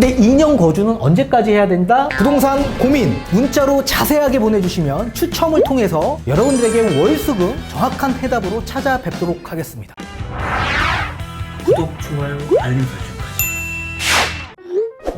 근데 2년 거주는 언제까지 해야 된다? 부동산 고민 문자로 자세하게 보내주시면 추첨을 통해서 여러분들에게 월수금 정확한 해답으로 찾아뵙도록 하겠습니다. 구독, 좋아요, 알림 설정까지.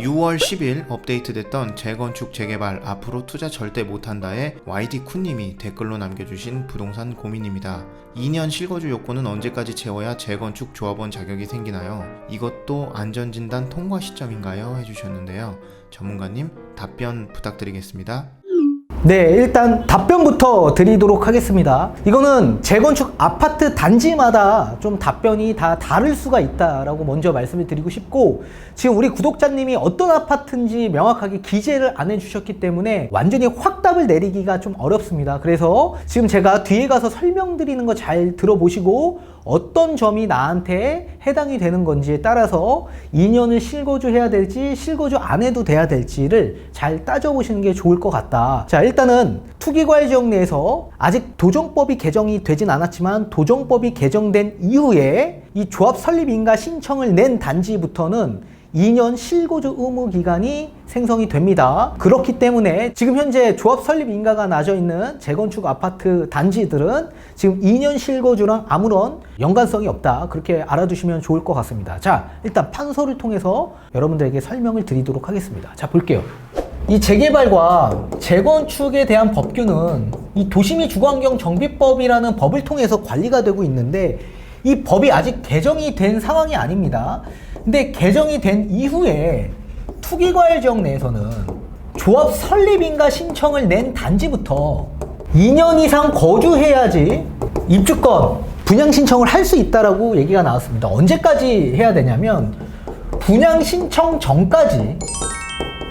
6월 10일 업데이트됐던 재건축 재개발 앞으로 투자 절대 못한다에 YD 쿤님이 댓글로 남겨주신 부동산 고민입니다. 2년 실거주 요건은 언제까지 채워야 재건축 조합원 자격이 생기나요? 이것도 안전진단 통과 시점인가요? 해주셨는데요. 전문가님 답변 부탁드리겠습니다. 네, 일단 답변부터 드리도록 하겠습니다. 이거는 재건축 아파트 단지마다 좀 답변이 다 다를 수가 있다라고 먼저 말씀을 드리고 싶고, 지금 우리 구독자님이 어떤 아파트인지 명확하게 기재를 안 해주셨기 때문에 완전히 확답을 내리기가 좀 어렵습니다. 그래서 지금 제가 뒤에 가서 설명드리는 거 잘 들어보시고, 어떤 점이 나한테 해당이 되는 건지에 따라서 2년을 실거주 해야 될지 실거주 안 해도 돼야 될지를 잘 따져보시는 게 좋을 것 같다. 자, 일단은 투기과열 지역 내에서 아직 도정법이 개정이 되진 않았지만 도정법이 개정된 이후에 이 조합 설립 인가 신청을 낸 단지부터는 2년 실거주 의무 기간이 생성이 됩니다. 그렇기 때문에 지금 현재 조합 설립 인가가 나져 있는 재건축 아파트 단지들은 지금 2년 실거주랑 아무런 연관성이 없다. 그렇게 알아두시면 좋을 것 같습니다. 자, 일단 판서를 통해서 여러분들에게 설명을 드리도록 하겠습니다. 자, 볼게요. 이 재개발과 재건축에 대한 법규는 이 도시미 주거환경 정비법이라는 법을 통해서 관리가 되고 있는데 이 법이 아직 개정이 된 상황이 아닙니다. 근데 개정이 된 이후에 투기과열 지역 내에서는 조합 설립인가 신청을 낸 단지부터 2년 이상 거주해야지 입주권 분양 신청을 할 수 있다라고 얘기가 나왔습니다. 언제까지 해야 되냐면 분양 신청 전까지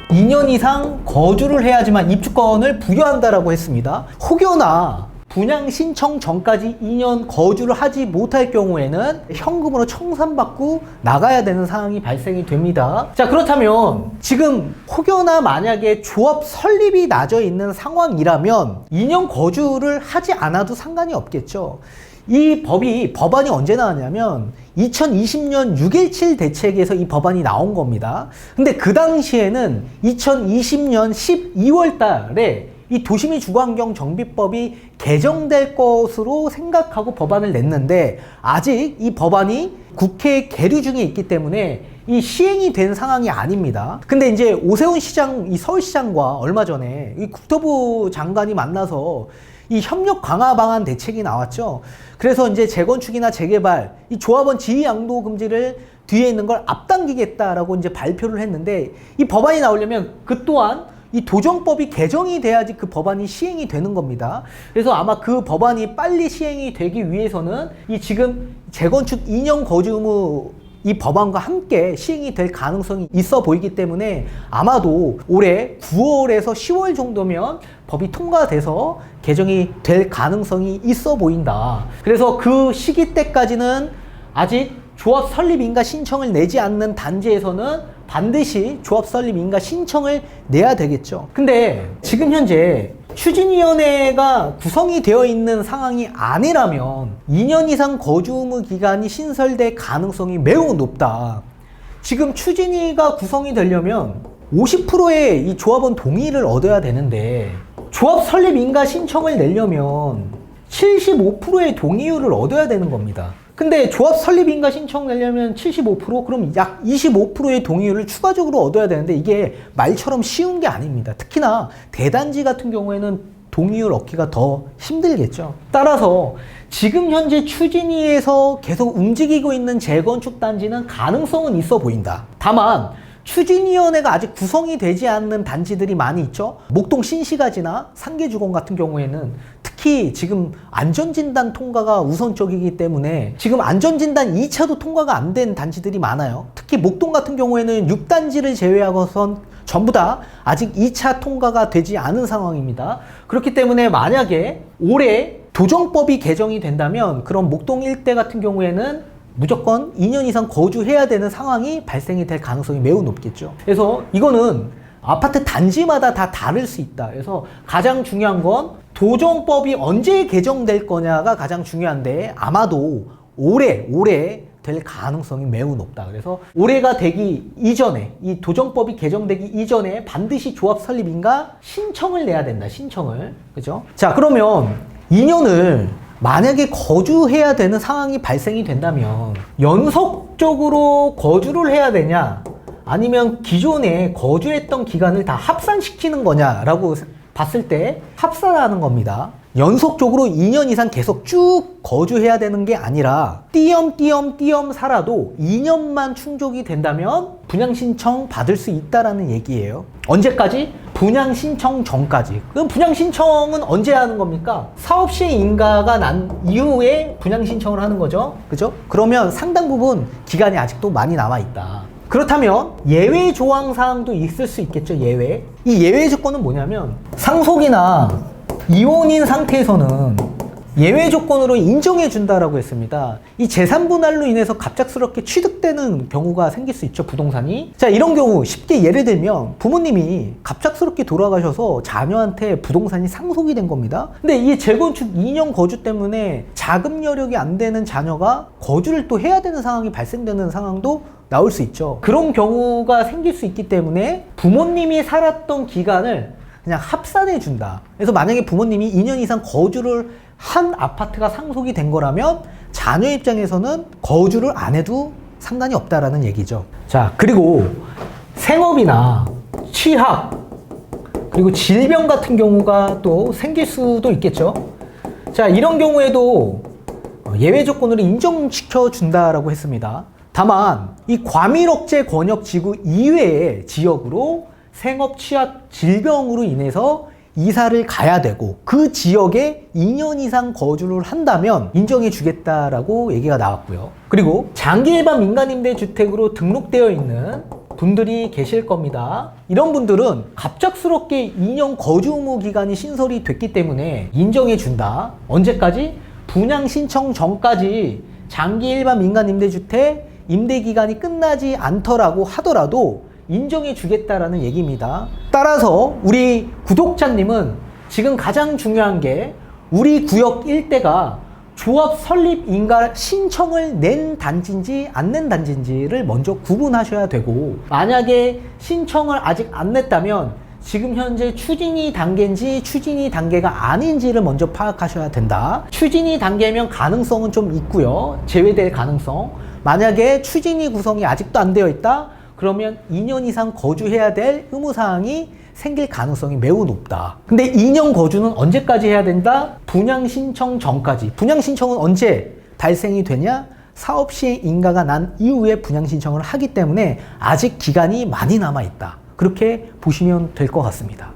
2년 이상 거주를 해야지만 입주권을 부여한다라고 했습니다. 혹여나 분양 신청 전까지 2년 거주를 하지 못할 경우에는 현금으로 청산받고 나가야 되는 상황이 발생이 됩니다. 자, 그렇다면 지금 혹여나 만약에 조합 설립이 나져 있는 상황이라면 2년 거주를 하지 않아도 상관이 없겠죠. 이 법이 법안이 언제 나왔냐면 2020년 6.17 대책에서 이 법안이 나온 겁니다. 근데 그 당시에는 2020년 12월 달에 이 도시미 주거환경 정비법이 개정될 것으로 생각하고 법안을 냈는데 아직 이 법안이 국회에 계류 중에 있기 때문에 이 시행이 된 상황이 아닙니다. 근데 이제 오세훈 시장, 이 서울시장과 얼마 전에 이 국토부 장관이 만나서 이 협력 강화 방안 대책이 나왔죠. 그래서 이제 재건축이나 재개발, 이 조합원 지위 양도 금지를 뒤에 있는 걸 앞당기겠다라고 이제 발표를 했는데 이 법안이 나오려면 그 또한 이 도정법이 개정이 돼야지 그 법안이 시행이 되는 겁니다. 그래서 아마 그 법안이 빨리 시행이 되기 위해서는 이 지금 재건축 2년 거주 의무 이 법안과 함께 시행이 될 가능성이 있어 보이기 때문에 아마도 올해 9월에서 10월 정도면 법이 통과돼서 개정이 될 가능성이 있어 보인다. 그래서 그 시기 때까지는 아직 조합 설립 인가 신청을 내지 않는 단지에서는 반드시 조합 설립 인가 신청을 내야 되겠죠. 근데 지금 현재 추진위원회가 구성이 되어 있는 상황이 아니라면 2년 이상 거주 의무 기간이 신설될 가능성이 매우 높다. 지금 추진위가 구성이 되려면 50%의 이 조합원 동의를 얻어야 되는데 조합 설립 인가 신청을 내려면 75%의 동의율을 얻어야 되는 겁니다. 근데 조합 설립 인가 신청 내려면 75% 그럼 약 25%의 동의율을 추가적으로 얻어야 되는데 이게 말처럼 쉬운 게 아닙니다. 특히나 대단지 같은 경우에는 동의율 얻기가 더 힘들겠죠. 따라서 지금 현재 추진위에서 계속 움직이고 있는 재건축 단지는 가능성은 있어 보인다. 다만 추진위원회가 아직 구성이 되지 않는 단지들이 많이 있죠. 목동 신시가지나 상계주공 같은 경우에는 특히 지금 안전진단 통과가 우선적이기 때문에 지금 안전진단 2차도 통과가 안 된 단지들이 많아요. 특히 목동 같은 경우에는 6단지를 제외하고선 전부 다 아직 2차 통과가 되지 않은 상황입니다. 그렇기 때문에 만약에 올해 도정법이 개정이 된다면 그런 목동 일대 같은 경우에는 무조건 2년 이상 거주해야 되는 상황이 발생이 될 가능성이 매우 높겠죠. 그래서 이거는 아파트 단지마다 다 다를 수 있다. 그래서 가장 중요한 건 도정법이 언제 개정될 거냐가 가장 중요한데 아마도 올해 올해 될 가능성이 매우 높다. 그래서 올해가 되기 이전에 이 도정법이 개정되기 이전에 반드시 조합 설립인가 신청을 내야 된다. 신청을. 그죠? 자, 그러면 2년을 만약에 거주해야 되는 상황이 발생이 된다면 연속적으로 거주를 해야 되냐 아니면 기존에 거주했던 기간을 다 합산시키는 거냐라고 봤을 때 합산하는 겁니다. 연속적으로 2년 이상 계속 쭉 거주해야 되는 게 아니라 띄엄띄엄 띄엄 살아도 2년만 충족이 된다면 분양 신청 받을 수 있다라는 얘기예요. 언제까지? 분양 신청 전까지. 그럼 분양 신청은 언제 하는 겁니까? 사업 시행 인가가 난 이후에 분양 신청을 하는 거죠. 그죠? 그러면 상당 부분 기간이 아직도 많이 남아 있다. 그렇다면 예외 조항 사항도 있을 수 있겠죠. 예외. 이 예외 조건은 뭐냐면 상속이나 이혼인 상태에서는 예외 조건으로 인정해 준다라고 했습니다. 이 재산 분할로 인해서 갑작스럽게 취득되는 경우가 생길 수 있죠, 부동산이. 자, 이런 경우 쉽게 예를 들면 부모님이 갑작스럽게 돌아가셔서 자녀한테 부동산이 상속이 된 겁니다. 근데 이 재건축 2년 거주 때문에 자금 여력이 안 되는 자녀가 거주를 또 해야 되는 상황이 발생되는 상황도 나올 수 있죠. 그런 경우가 생길 수 있기 때문에 부모님이 살았던 기간을 그냥 합산해 준다. 그래서 만약에 부모님이 2년 이상 거주를 한 아파트가 상속이 된 거라면 자녀 입장에서는 거주를 안 해도 상관이 없다라는 얘기죠. 자, 그리고 생업이나 취학 그리고 질병 같은 경우가 또 생길 수도 있겠죠. 자, 이런 경우에도 예외 조건으로 인정시켜 준다라고 했습니다. 다만 이 과밀억제 권역 지구 이외의 지역으로 생업 취약 질병으로 인해서 이사를 가야 되고 그 지역에 2년 이상 거주를 한다면 인정해 주겠다라고 얘기가 나왔고요. 그리고 장기 일반 민간임대 주택으로 등록되어 있는 분들이 계실 겁니다. 이런 분들은 갑작스럽게 2년 거주 의무 기간이 신설이 됐기 때문에 인정해 준다. 언제까지? 분양 신청 전까지 장기 일반 민간 임대주택 임대 기간이 끝나지 않더라고 하더라도 인정해 주겠다라는 얘기입니다. 따라서 우리 구독자님은 지금 가장 중요한 게 우리 구역 일대가 조합 설립 인가 신청을 낸 단지인지 안 낸 단지인지를 먼저 구분하셔야 되고 만약에 신청을 아직 안 냈다면 지금 현재 추진이 단계인지 추진이 단계가 아닌지를 먼저 파악하셔야 된다. 추진이 단계면 가능성은 좀 있고요. 제외될 가능성. 만약에 추진이 구성이 아직도 안 되어 있다. 그러면 2년 이상 거주해야 될 의무사항이 생길 가능성이 매우 높다. 근데 2년 거주는 언제까지 해야 된다? 분양 신청 전까지. 분양 신청은 언제 발생이 되냐? 사업 시행 인가가 난 이후에 분양 신청을 하기 때문에 아직 기간이 많이 남아 있다. 그렇게 보시면 될 것 같습니다.